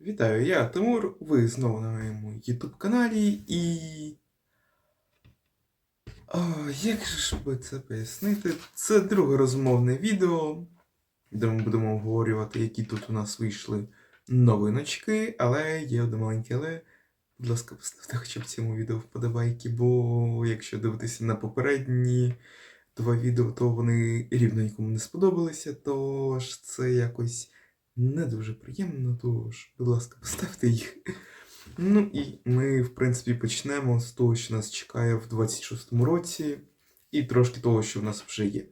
Вітаю, я Тимур. Ви знову на моєму YouTube каналі і. О, як же би це пояснити? Це друге розмовне відео, де ми будемо обговорювати, які тут у нас вийшли новиночки, але є одне маленьке але. Будь ласка, поставте хоча б цьому відео вподобайки, бо якщо дивитися на попередні два відео, то вони рівно нікому не сподобалися, тож це якось не дуже приємно, тож, будь ласка, поставте їх. Ну і ми, в принципі, почнемо з того, що нас чекає в 26-му році, і трошки того, що в нас вже є.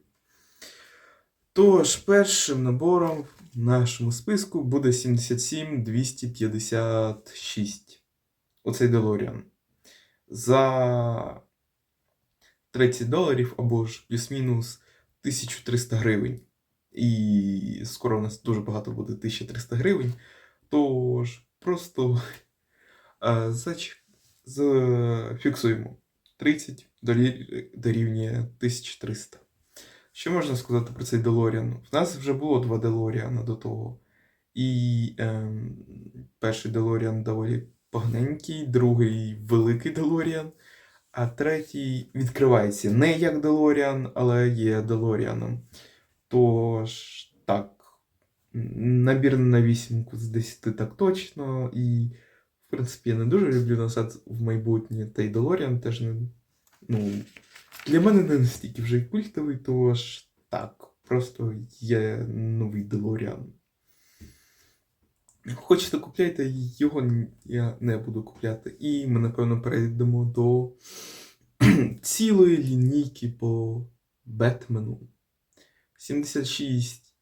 Тож, першим набором в нашому списку буде 77256. Оцей DeLorean. За 30 доларів або ж плюс-мінус 1300 гривень. І скоро у нас дуже багато буде 1300 гривень. Тож просто а, зач... зафіксуємо 30 дорівнює 1300. Що можна сказати про цей DeLorean? В нас вже було два DeLorean до того. І ем, перший DeLorean доволі поганенький, другий великий DeLorean, а третій відкривається не як DeLorean, але є DeLorean. Тож, так, набір на вісімку з 10 так точно. І, в принципі, я не дуже люблю назад в майбутнє. Та й DeLorean теж не. Ну, для мене не настільки вже й культовий, тож так, просто є новий DeLorean. Хочете купляйте, його я не буду купляти. І ми, напевно, перейдемо до цілої лінійки по Бетмену. 76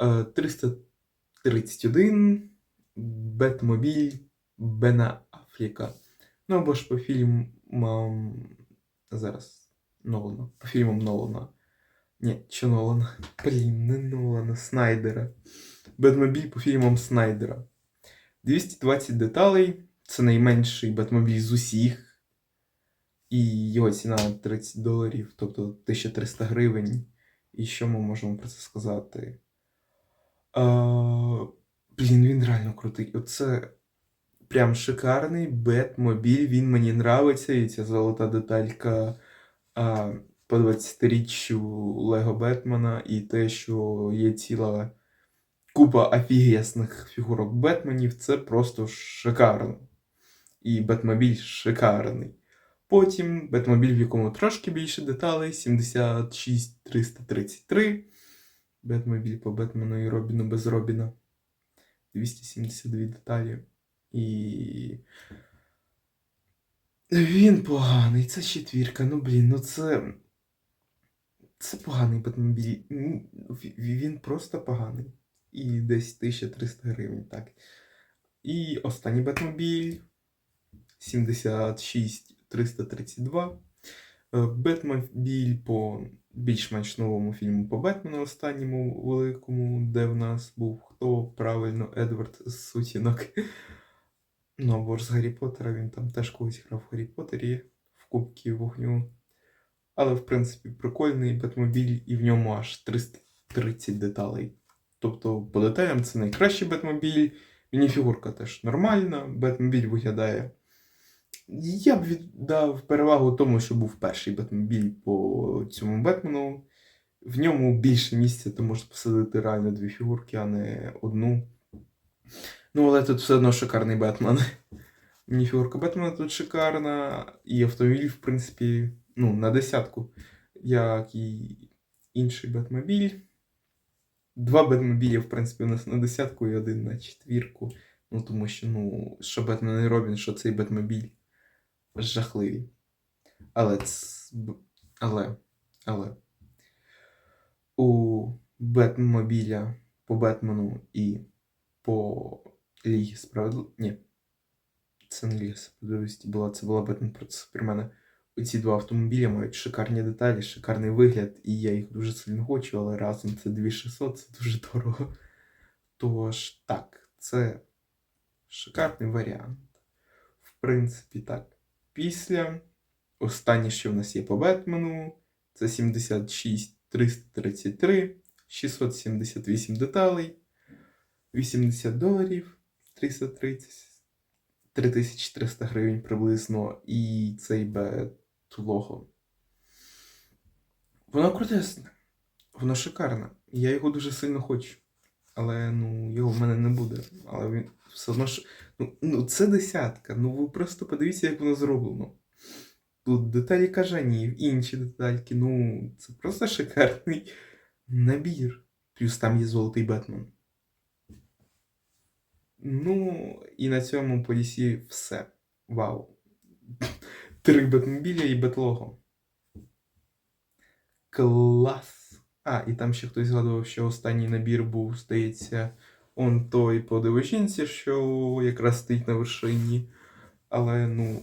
е, 331 Бетмобіль Бена Афріка. Ну або ж по фільмам. Зараз Нолана. По фільмам Нолана. Ні, чи Нолана. Блін, не Нолана, Снайдера. Бетмобіль по фільмам Снайдера. 220 деталей. Це найменший Бетмобіль з усіх. І його ціна 30 доларів, тобто 1300 гривень. І що ми можемо про це сказати? Блін, він реально крутий. Оце прям шикарний Бетмобіль. Він мені нравиться. І ця золота деталька а, по 20-річчю Лего Бетмена, і те, що є ціла купа офігесних фігурок Бетменів, це просто шикарно. І Бетмобіль шикарний. Потім бетмобіль, в якому трошки більше деталей, 76333. Бетмобіль по Бетмену і Робіну без Робіна. 272 деталі. І. Він поганий. Це четвірка. Ну блін, ну це. Це поганий Бетмобіль. Він просто поганий. І десь 1300 гривень, так. І останній Бетмобіль. 76. 332. Е, Бетмобіль по більш-менш новому фільму по Бетмену останньому великому, де в нас був хто правильно Едвард Сутінок. Ну, або ж з Гаррі Поттера він там теж когось грав в Гаррі Поттері в Кубці вогню. Але, в принципі, прикольний Бетмобіль, і в ньому аж 330 деталей. Тобто, по деталям це найкращий Бетмобіль. Мініфігурка теж нормальна, Бетмобіль виглядає. Я б віддав перевагу тому, що був перший Бетмобіль по цьому Бетмену. В ньому більше місця, то можна посадити реально дві фігурки, а не одну. Ну, але тут все одно шикарний Бетмен. Мініфігурка Бетмена тут шикарна, і автомобіль, в принципі, ну, на десятку, як і інший Бетмобіль. Два Бетмобілі, в принципі, у нас на десятку і один на четвірку. Ну, тому що, ну, що Бетмен і Робін, що цей Бетмобіль жахливі. Але але, але у Бетмобіля по Бетмену і по Лігі Справедливості. Ні. Це не Ліга Справедливості була, це була Бетмен проти Супермена. Ці два автомобілі мають шикарні деталі, шикарний вигляд, і я їх дуже сильно хочу, але разом це 2600, це дуже дорого. Тож, так, це шикарний варіант. В принципі, так. Після останнє, що в нас є по Бетмену, це 76 333, 678 деталей, 80 доларів, 3330, 3300 гривень приблизно, і цей бетлого. Воно крутесне, воно шикарне. Я його дуже сильно хочу. Але ну, його в мене не буде. Але він все одно ж. Ну, ну це десятка. Ну ви просто подивіться, як воно зроблено. Тут деталі кажанів, інші детальки. Ну, це просто шикарний набір. Плюс там є золотий Бетмен. Ну, і на цьому по DC все. Вау. Три Бетмобіля і Бетлого. Клас! А, і там ще хтось згадував, що останній набір був, здається, он той по дивожінці, що якраз стоїть на вершині. Але, ну,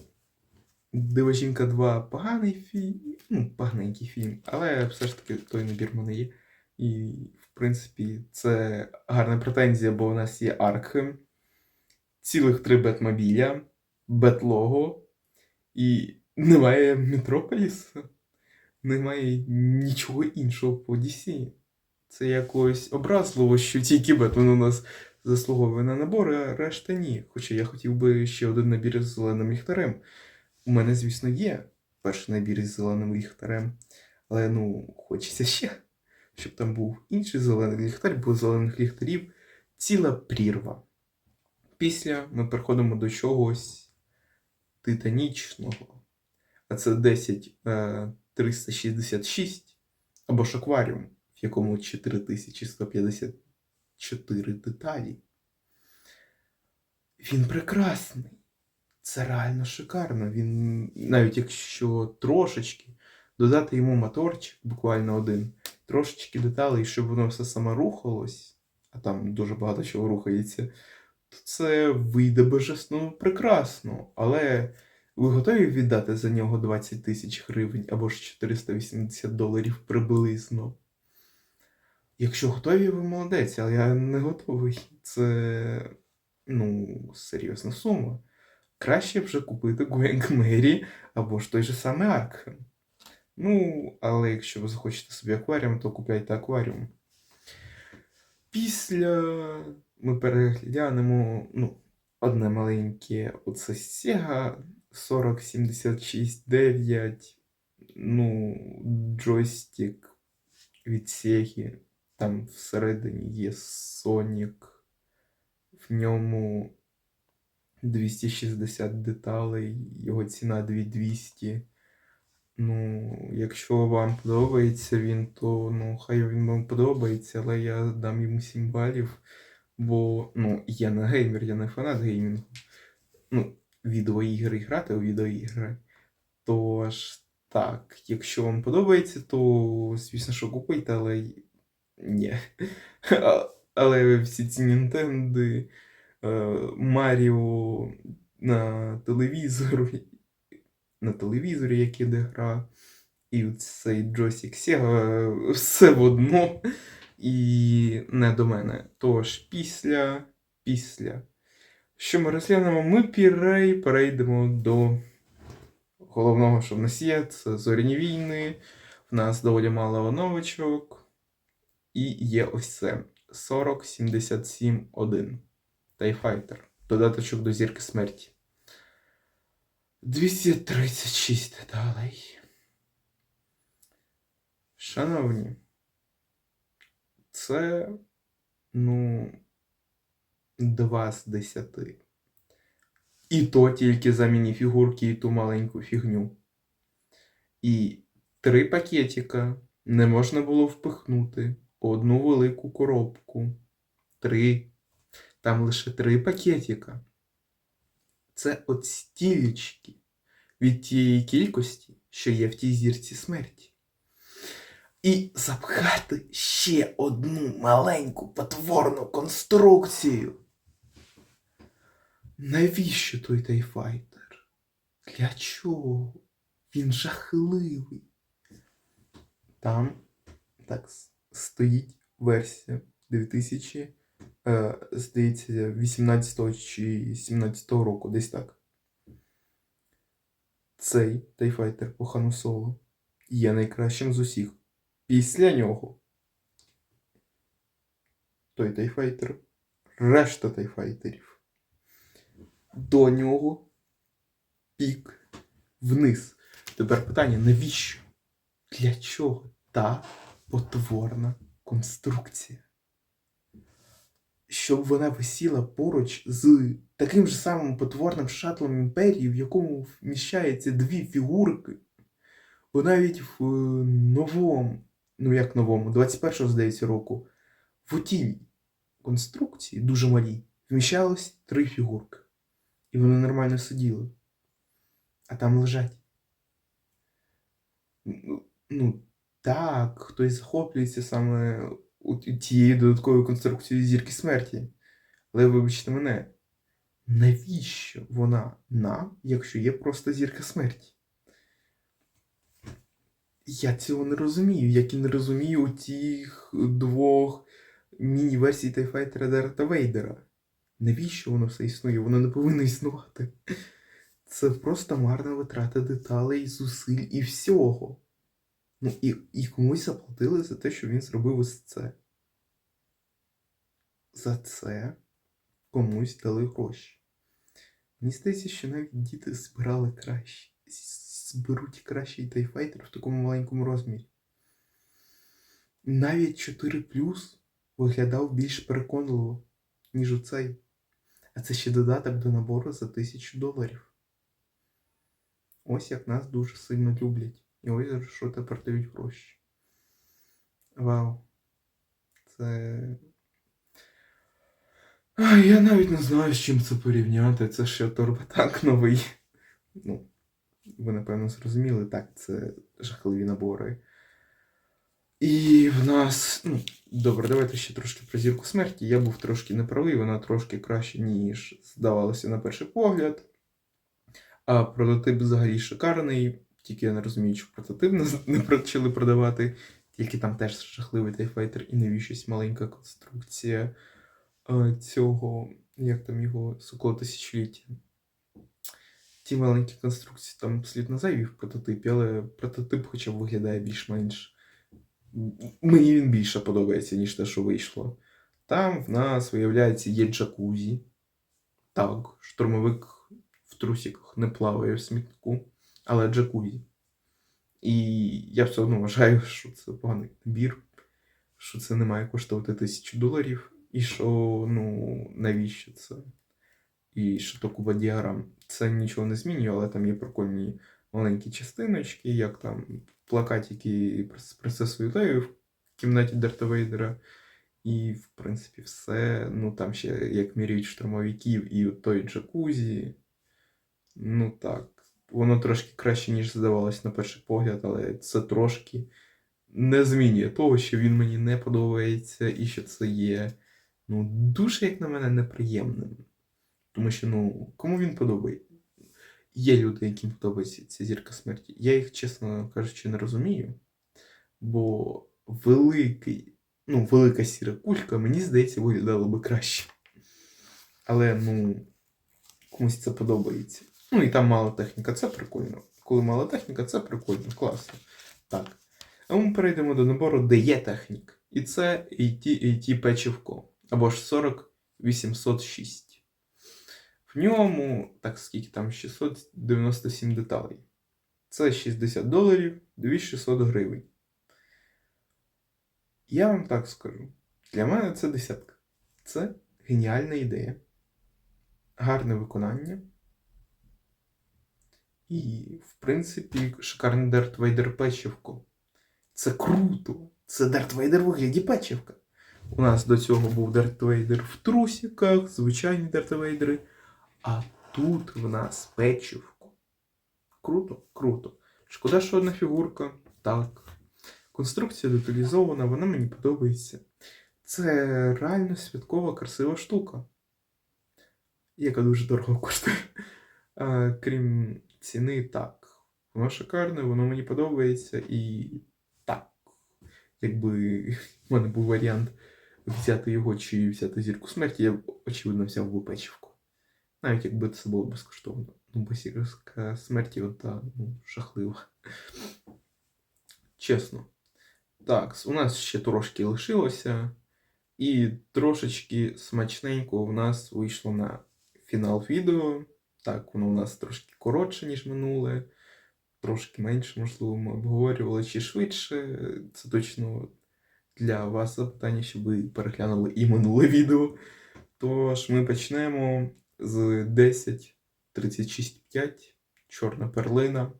Дивожінка 2 поганий фільм, ну, поганенький фільм, але все ж таки той набір в мене є. І, в принципі, це гарна претензія, бо у нас є Аркхем, цілих три Бетмобіля, Бетлого, і немає Метрополіса, немає нічого іншого по DC. Це якось образливо, що тільки Бетмен у нас заслуговує на набор, а решта ні. Хоча я хотів би ще один набір з зеленим ліхтарем. У мене, звісно, є перший набір із зеленим ліхтарем, але ну, хочеться ще, щоб там був інший зелений ліхтар, бо зелених ліхтарів ціла прірва. Після ми переходимо до чогось титанічного. А це 10 е, 366 або ж акваріум, в якому 4154 деталі. Він прекрасний. Це реально шикарно. Він, навіть якщо трошечки додати йому моторчик, буквально один, трошечки деталей, щоб воно все саме рухалось, а там дуже багато чого рухається, то це вийде божественно прекрасно. Але ви готові віддати за нього 20 тисяч гривень або ж 480 доларів приблизно? Якщо готові, ви молодець, але я не готовий. Це ну, серйозна сума. Краще вже купити Going Мері або ж той же самий Аркхем. Ну, але якщо ви захочете собі акваріум, то купляйте акваріум. Після ми переглянемо ну, одне маленьке оце Sega 4076-9. Ну, джойстик від Sega. Там всередині є Sonic. В ньому 260 деталей, його ціна 2200. Ну, якщо вам подобається він, то ну, хай він вам подобається, але я дам йому 7 балів. Бо ну, я не геймер, я не фанат геймінгу. Ну, відеоігри грати у відеоігри. Тож, так, якщо вам подобається, то звісно, що купуйте, але ні. Але всі ці Нінтенди. Маріо на телевізорі, на телевізорі, як іде гра, і цей джойстик Sega все в одно і не до мене. Тож, після, після, що ми розглянемо, ми пірей перейдемо до головного, що в нас є, це зоряні війни. В нас доволі мало оновочок. І є ось це 4077.1. Тайфайтер. Додаточок до зірки смерті. 236 деталей. Шановні, це, ну, 2 з 10. І то тільки за мініфігурки і ту маленьку фігню. І три пакетика не можна було впихнути одну велику коробку. Три. Там лише три пакетика. Це от стілечки від тієї кількості, що є в тій зірці смерті. І запхати ще одну маленьку потворну конструкцію. Навіщо той тайфайтер? Для чого? Він жахливий. Там так стоїть версія 2000 е, здається, 18 чи 17 року, десь так. Цей тайфайтер по Хану Соло є найкращим з усіх. Після нього. Той тайфайтер, решта тайфайтерів. До нього пік вниз. Тепер питання: навіщо? Для чого та потворна конструкція? Щоб вона висіла поруч з таким же самим потворним шатлом імперії, в якому вміщаються дві фігурки. Бо навіть в е, новому, ну як новому, 21-го, здається, року, в тій конструкції, дуже малій, вміщалось три фігурки. І вони нормально сиділи. А там лежать. Ну, ну так, хтось захоплюється саме тією додатковою конструкцією зірки смерті. Але вибачте мене, навіщо вона нам, якщо є просто зірка смерті? Я цього не розумію, як і не розумію тих двох міні-версій Тайфайтера Дарта Вейдера. Навіщо воно все існує? Воно не повинно існувати. Це просто марна витрата деталей, зусиль і всього. Ну, і, і комусь заплатили за те, що він зробив ось це. За це комусь дали гроші. Мені здається, що навіть діти збирали краще. Зберуть кращий тайфайтер в такому маленькому розмірі. Навіть 4 виглядав більш переконливо, ніж оцей. А це ще додаток до набору за 1000 доларів. Ось як нас дуже сильно люблять. І ось що тепер дають гроші. Вау. Це. Я навіть не знаю, з чим це порівняти. Це ще торбатак новий. Ну, ви напевно зрозуміли, так, це жахливі набори. І в нас. Ну, добре, давайте ще трошки про зірку смерті. Я був трошки неправий, вона трошки краще, ніж здавалося на перший погляд. А прототип взагалі шикарний. Тільки я не розумію, що прототип не, почали продавати. Тільки там теж жахливий тайфайтер і навіщось маленька конструкція цього, як там його сокола тисячоліття. Ті маленькі конструкції там слід на зайві в прототипі, але прототип хоча б виглядає більш-менш. Мені він більше подобається, ніж те, що вийшло. Там в нас, виявляється, є джакузі. Так, штурмовик в трусіках не плаває в смітку, але джакузі. І я все одно вважаю, що це поганий набір, що це не має коштувати тисячу доларів, і що, ну, навіщо це? І що то куба діаграм. Це нічого не змінює, але там є прикольні маленькі частиночки, як там плакатики з принцесою Лею в кімнаті Дарта Вейдера. І, в принципі, все. Ну, там ще як міряють штурмовиків і той джакузі. Ну так, воно трошки краще, ніж здавалось на перший погляд, але це трошки не змінює того, що він мені не подобається, і що це є ну, дуже, як на мене, неприємним. Тому що, ну, кому він подобається? Є люди, яким подобається ця зірка смерті. Я їх, чесно кажучи, не розумію. Бо великий, ну, велика сіра кулька, мені здається, виглядала би краще. Але, ну, комусь це подобається. Ну і там мала техніка, це прикольно. Коли мала техніка, це прикольно, класно. Так. А ми перейдемо до набору, де є технік. І це AT, AT печівко. Або ж 40806. В ньому, так скільки там 697 деталей. Це 60 доларів, 2600 гривень. Я вам так скажу. Для мене це десятка. Це геніальна ідея. Гарне виконання. І, в принципі, шикарний Дарт Вейдер печівко. Це круто! Це Дарт Вейдер в вигляді печівка. У нас до цього був Дарт Вейдер в трусиках, звичайні Дарт Вейдери. А тут в нас печівко. Круто, круто. Шкода, що одна фігурка. Так. Конструкція деталізована, вона мені подобається. Це реально святкова, красива штука. Яка дуже дорого коштує. Крім ціни, так. Воно шикарне, воно мені подобається і так. Якби в мене був варіант взяти його чи взяти зірку смерті, я б, очевидно, взяв би печівку. Навіть якби це було безкоштовно. Ну, бо зірка смерті ну, жахлива. Чесно. Так, у нас ще трошки лишилося. І трошечки смачненько в нас вийшло на фінал відео. Так, воно у нас трошки коротше, ніж минуле, трошки менше, можливо, ми обговорювали чи швидше. Це точно для вас запитання, щоб ви переглянули і минуле відео. Тож ми почнемо з 10.36.5, чорна перлина.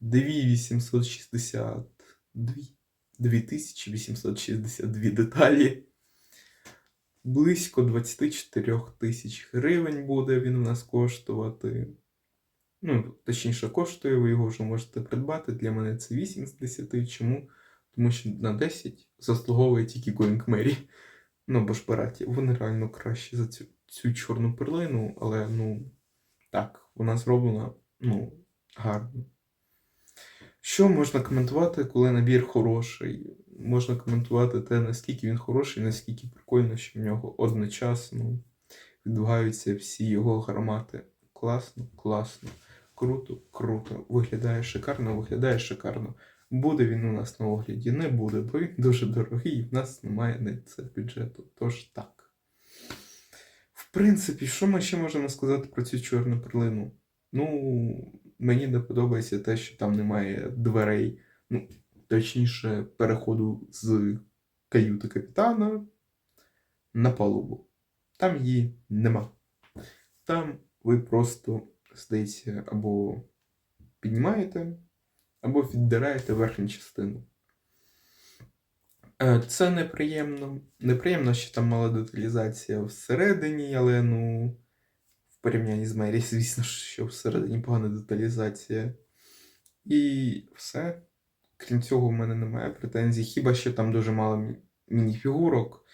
2862 2862 деталі. Близько 24 тисяч гривень буде він у нас коштувати. Ну, точніше, коштує, ви його вже можете придбати. Для мене це 8 з 10. Чому? Тому що на 10 заслуговує тільки Going Mary. Ну, бо ж браті, вони реально кращі за цю, цю чорну перлину, але ну, так, вона зроблена ну, гарно. Що можна коментувати, коли набір хороший? Можна коментувати те, наскільки він хороший, наскільки прикольно, що в нього одночасно відбуваються всі його гармати. Класно, класно, круто, круто. Виглядає шикарно, виглядає шикарно. Буде він у нас на огляді, не буде, бо він дуже дорогий, і в нас немає на це бюджету. Тож так. Принципі, що ми ще можемо сказати про цю чорну перлину? Ну, мені не подобається те, що там немає дверей, ну, точніше, переходу з каюти капітана на палубу. Там її нема. Там ви просто, здається, або піднімаєте, або віддираєте верхню частину. Е, Це неприємно. Неприємно, що там мала деталізація всередині, але ну, в порівнянні з Мері, звісно, що всередині погана деталізація. І все. Крім цього, в мене немає претензій. Хіба що там дуже мало мі- мініфігурок,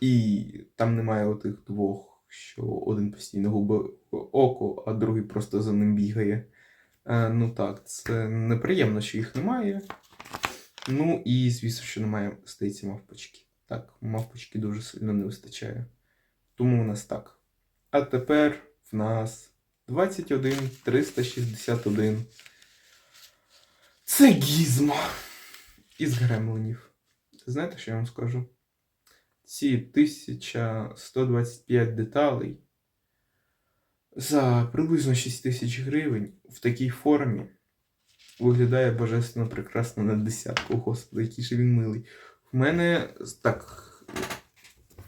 і там немає отих двох, що один постійно губить око, а другий просто за ним бігає. Е, ну так, це неприємно, що їх немає. Ну і звісно, що немає, здається, мавпочки. Так, мавпочки дуже сильно не вистачає. Тому у нас так. А тепер в нас 21 361. Це гізмо із гремлинів. Знаєте, що я вам скажу? Ці 1125 деталей за приблизно 6 тисяч гривень в такій формі виглядає божественно прекрасно на десятку. Господи, який же він милий. В мене так.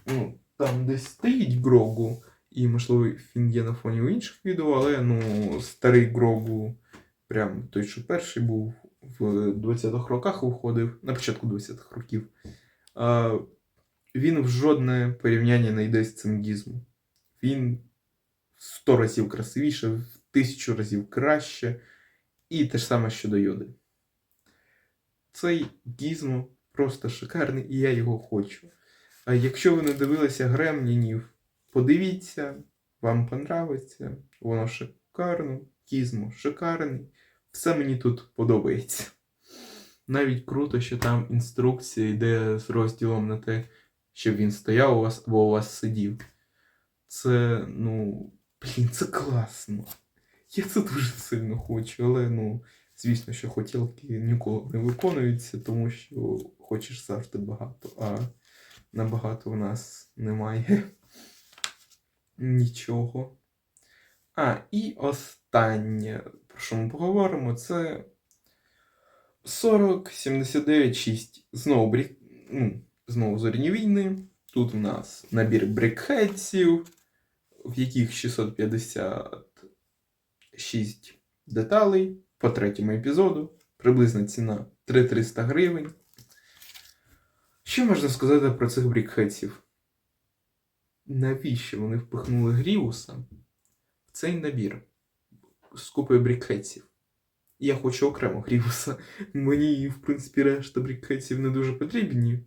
Ну, там десь стоїть Грогу, і, можливо, він є на фоні у інших відео, але ну, старий Грогу, прям той, що перший був в 20-х роках виходив, на початку 20-х років. А, він в жодне порівняння не йде з цим гізмом. Він в 100 разів красивіше, в тисячу разів краще. І те ж саме щодо йоди. Цей гізмо просто шикарний, і я його хочу. Якщо ви не дивилися Гремлінів, подивіться, вам понравиться. Воно шикарно, гізмо шикарний. Все мені тут подобається. Навіть круто, що там інструкція йде з розділом на те, щоб він стояв у вас або у вас сидів. Це, ну, блін, це класно. Я це дуже сильно хочу, але ну, звісно, що хотілки ніколи не виконуються, тому що хочеш завжди багато, а набагато в нас немає нічого. А, і останнє, про що ми поговоримо, це 40, 79, 6. Знову брік... ну, знову зоряні війни. Тут в нас набір брикхедсів, в яких 656 деталей по третьому епізоду. Приблизна ціна 3300 гривень. Що можна сказати про цих брікхедсів? Навіщо вони впихнули Грівуса в цей набір з купою брікхедсів? Я хочу окремо Грівуса. Мені, в принципі, решта брікхедсів не дуже потрібні.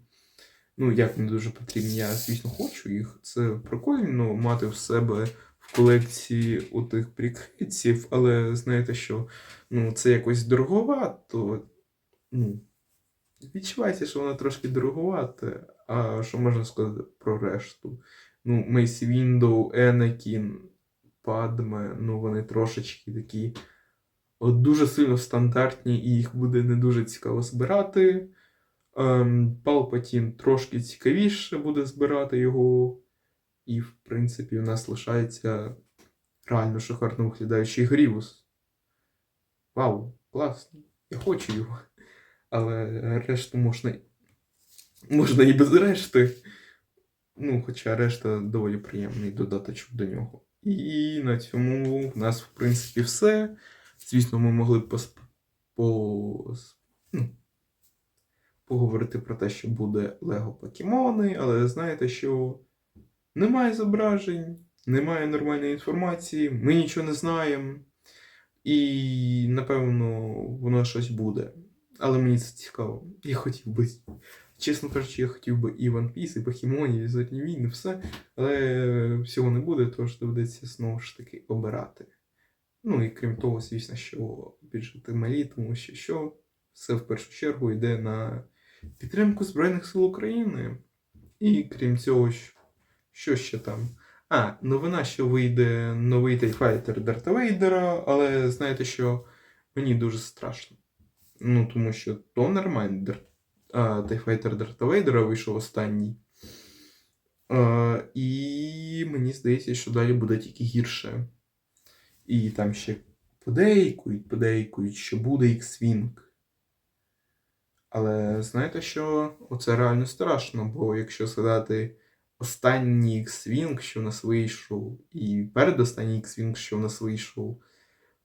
Ну, як не дуже потрібні, я, звісно, хочу їх. Це прикольно мати в себе колекції у тих брікхедсів, але знаєте, що ну, це якось дороговато. Ну, відчувається, що воно трошки дороговате. А що можна сказати про решту? Ну, Мейсі Віндоу, Енакін, Падме, ну вони трошечки такі от дуже сильно стандартні, і їх буде не дуже цікаво збирати. Ем, Палпатін трошки цікавіше буде збирати його. І, в принципі, у нас лишається реально шикарно виглядаючий Грівус. Вау, класно. Я хочу його. Але решту можна. Можна і без решти. Ну, хоча решта доволі приємний додаточок до нього. І на цьому в нас, в принципі, все. Звісно, ми могли б пос... по... ну, поговорити про те, що буде Лего Покемони, але знаєте, що немає зображень, немає нормальної інформації, ми нічого не знаємо. І, напевно, воно щось буде. Але мені це цікаво. Я хотів би. Чесно кажучи, я хотів би і One Piece, і Покемонів, і Зорні війни, все. Але всього не буде, тож доведеться знову ж таки обирати. Ну і крім того, звісно, що бюджети малі, тому що що все в першу чергу йде на підтримку Збройних сил України. І крім цього, що ще там? А, новина, що вийде новий тайфайтер Дарта Вейдера, але знаєте, що мені дуже страшно. Ну, тому що то нормальний тайфайтер Дарта Вейдера вийшов останній. А, і мені здається, що далі буде тільки гірше. І там ще подейкують, подейкують, що буде X-Wing. Але знаєте що? Оце реально страшно, бо якщо згадати останній X-Wing, що в нас вийшов, і передостанній X-Wing, що в нас вийшов,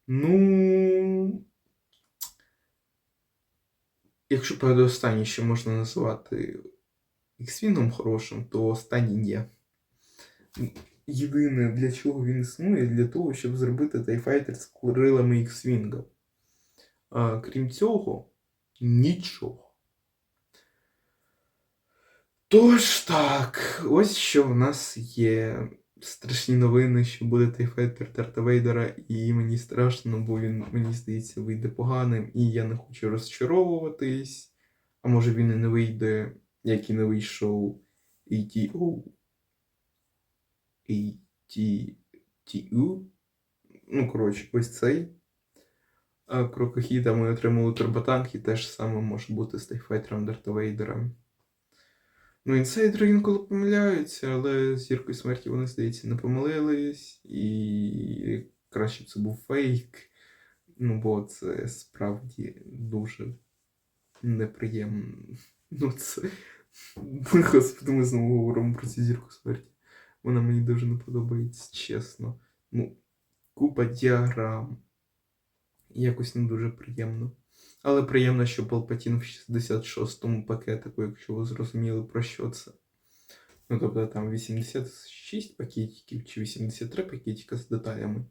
ну. Якщо передостанній ще можна називати X-Wing хорошим, то останній ні. Єдине, для чого він існує, для того, щоб зробити тайфайтер з крилами X-Wing. Крім цього, нічого. Тож так, ось що в нас є страшні новини, що буде тайфайтер Тарта Вейдера, і мені страшно, бо він, мені здається, вийде поганим, і я не хочу розчаровуватись. А може він і не вийде, як і не вийшов ATO. ATTU. Ну, коротше, ось цей. А Крокохіда ми отримали турботанк, і теж саме може бути з тайфайтером Дарта Вейдера. Ну, інсайдери інколи помиляються, але з зіркою смерті вони, здається, не помилились, і краще б це був фейк. Ну, бо це справді дуже неприємно. Ну, це. Господи, ми знову говоримо про цю зірку смерті. Вона мені дуже не подобається, чесно. Ну, купа діаграм. Якось не дуже приємно. Але приємно, що Палпатін в 66-му пакетику, якщо ви зрозуміли, про що це. Ну, тобто там 86 пакетиків чи 83 пакетика з деталями.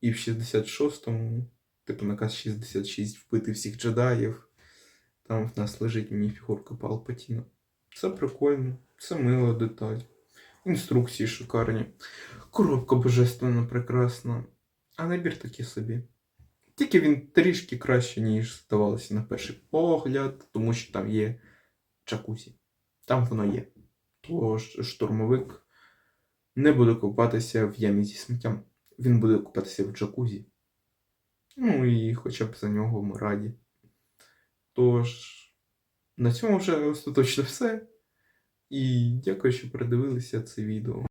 І в 66-му, типу наказ 66 вбити всіх джедаїв. Там в нас лежить мініфігурка Палпатіна. Це прикольно, це мила деталь. Інструкції шикарні. Коробка божественно прекрасна. А набір такий собі. Тільки він трішки краще, ніж здавалося на перший погляд, тому що там є джакузі. Там воно є. Тож штурмовик не буде купатися в ямі зі сміттям. Він буде купатися в джакузі. Ну і хоча б за нього ми раді. Тож, на цьому вже остаточно все. І дякую, що передивилися це відео.